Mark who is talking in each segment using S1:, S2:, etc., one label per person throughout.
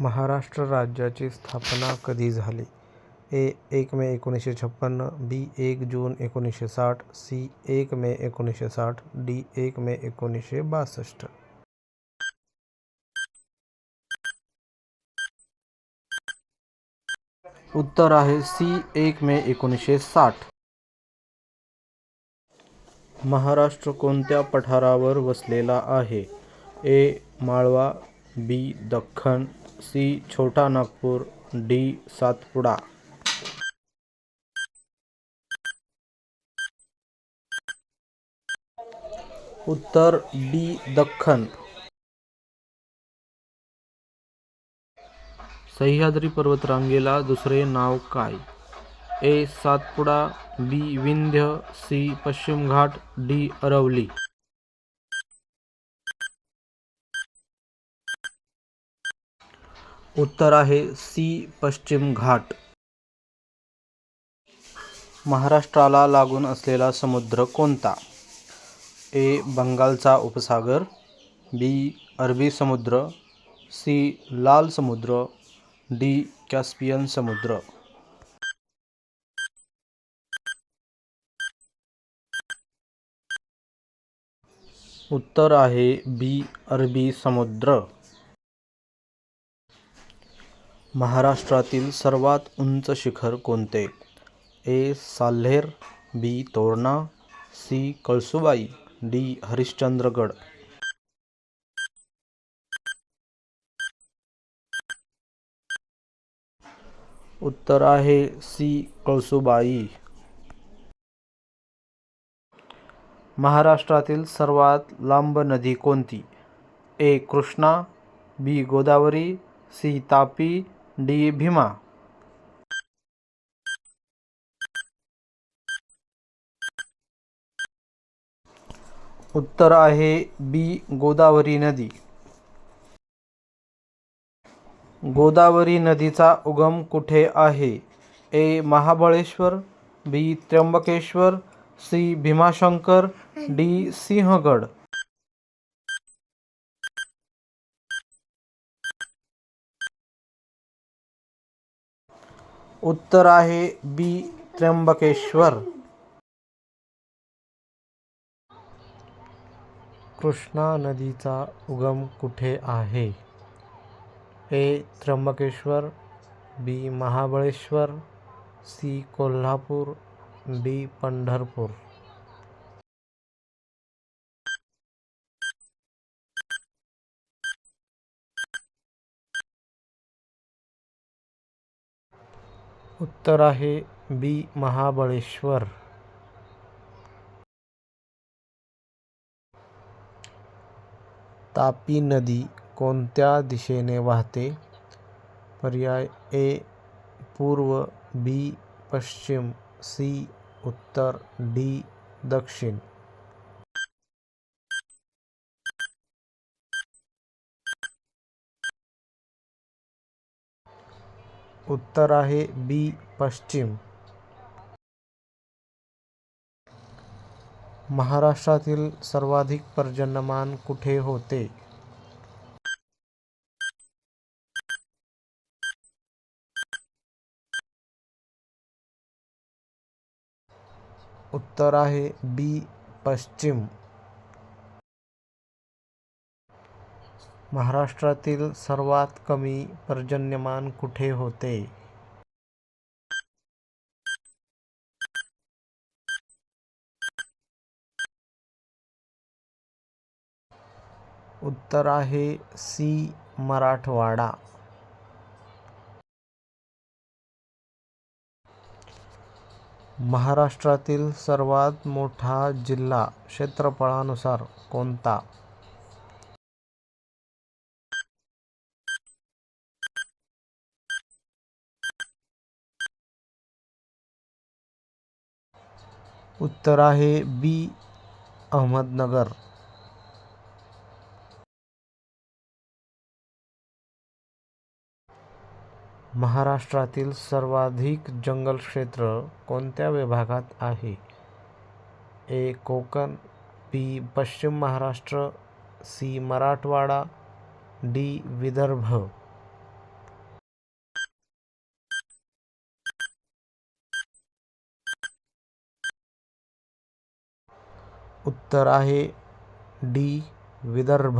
S1: महाराष्ट्र राज्याची स्थापना कधी झाली? ए एक मे एकोणीसशे छप्पन्न बी एक जून एकोणीसशे साठ सी एक मे एकोणीसशे साठ डी एक मे एकोणीसशे बासष्ट. उत्तर आहे सी एक मे एकोणीसशे साठ. महाराष्ट्र कोणत्या पठारावर वसलेला आहे? ए माळवा बी दख्खन सी छोटा नागपूर डी सातपुडा. उत्तर डी दख्खन. सह्याद्री पर्वतरांगेला दुसरे नाव काय? A Satpura B Vindhya C Pashchim Ghat D Aravalli. उत्तर आहे सी पश्चिम घाट. महाराष्ट्राला लागून असलेला समुद्र कोणता? ए बंगालचा उपसागर बी अरबी समुद्र सी लाल समुद्र डी कॅस्पियन समुद्र. उत्तर आहे बी अरबी समुद्र. महाराष्ट्रातील सर्वात उंच शिखर कोणते? A. Salher B. Torna C. Kalsubai D. Harishchandragad. उत्तर आहे सी. कळसुबाई. महाराष्ट्रातील सर्वात लांब नदी कोणती? A. Krishna B. Godavari C. Tapi D Bhima. उत्तर आहे बी गोदावरी नदी. गोदावरी नदीचा उगम कुठे आहे? A Mahabaleshwar B Trimbakeshwar C Bhimashankar D Sinhagad. उत्तर आहे बी त्र्यंबकेश्वर. कृष्णा नदीचा उगम कुठे आहे? A Trimbakeshwar B Mahabaleshwar C Kolhapur D Pandharpur. उत्तर आहे बी महाबळेश्वर. तापी नदी कोणत्या दिशेने वाहते? पर्याय ए पूर्व बी पश्चिम सी उत्तर डी दक्षिण. उत्तर आहे बी पश्चिम. महाराष्ट्रातील सर्वाधिक पर्जन्यमान कुठे होते? उत्तर आहे बी पश्चिम. महाराष्ट्रातील सर्वात कमी पर्जन्यमान कुठे होते? उत्तर आहे सी मराठवाडा. महाराष्ट्रातील सर्वात मोठा जिल्हा क्षेत्रफळानुसार कोणता? उत्तर आहे बी अहमदनगर. महाराष्ट्रातील सर्वाधिक जंगल क्षेत्र कोणत्या विभागात आहे? ए कोकण बी पश्चिम महाराष्ट्र सी मराठवाडा डी विदर्भ. उत्तर आहे डी. विदर्भ.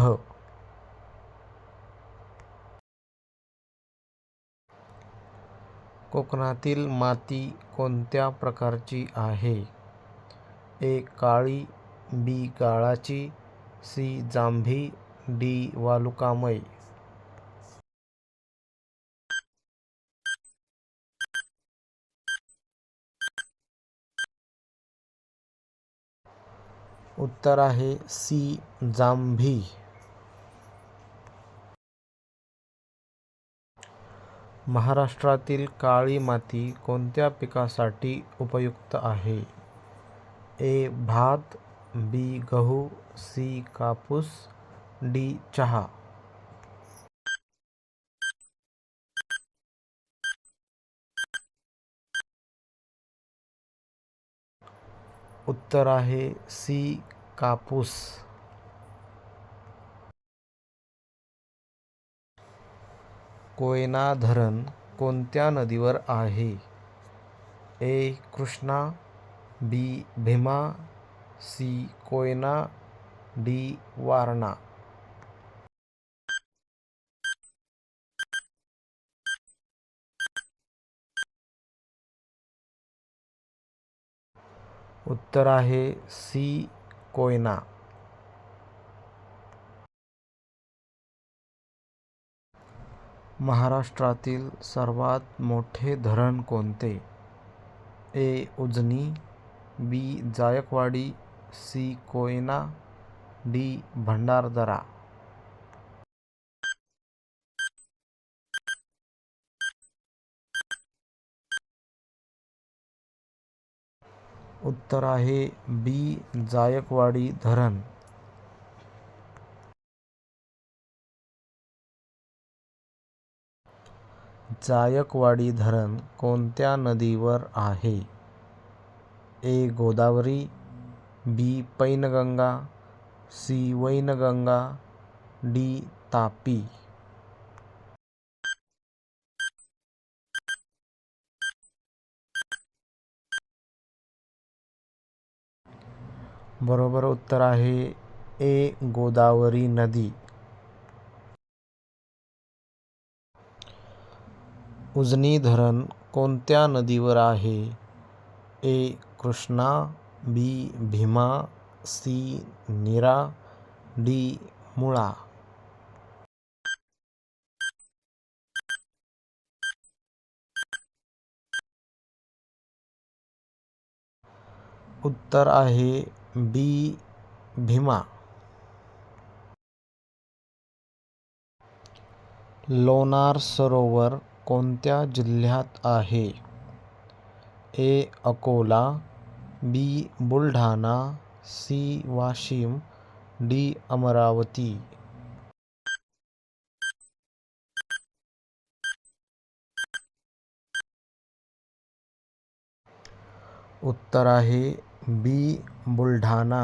S1: कोकणातील माती कोणत्या प्रकारची आहे? ए. काळी बी. गाळाची सी. जांभी डी. वालुकामय. उत्तर आहे सी जांभी. महाराष्ट्रातील काळी माती कोणत्या पिकासाठी उपयुक्त आहे? ए भात बी गहू सी कापूस डी चहा. उत्तर आहे सी, कापूस. कोयना धरण कोणत्या नदीवर आहे? A, Krishna, B, Bhima, C, Koyna, D, Warna. उत्तर आहे सी कोयना. महाराष्ट्रातील सर्वात मोठे धरण कोणते? A Ujani B Jayakwadi C Koyna D Bhandardara. उत्तर आहे बी जायकवाडी धरण. जायकवाडी धरण कोणत्या नदीवर आहे? A Godavari B Painganga C Wainganga D Tapi. बरोबर उत्तर आहे ए गोदावरी नदी. उजनी धरण कोणत्या नदीवर आहे? A Krishna B Bhima C Nira D Mula. उत्तर आहे बी भीमा. लोणार सरोवर कोणत्या जिल्ह्यात आहे? A Akola B Buldhana C Washim D Amravati. उत्तर आहे बी बुलढाणा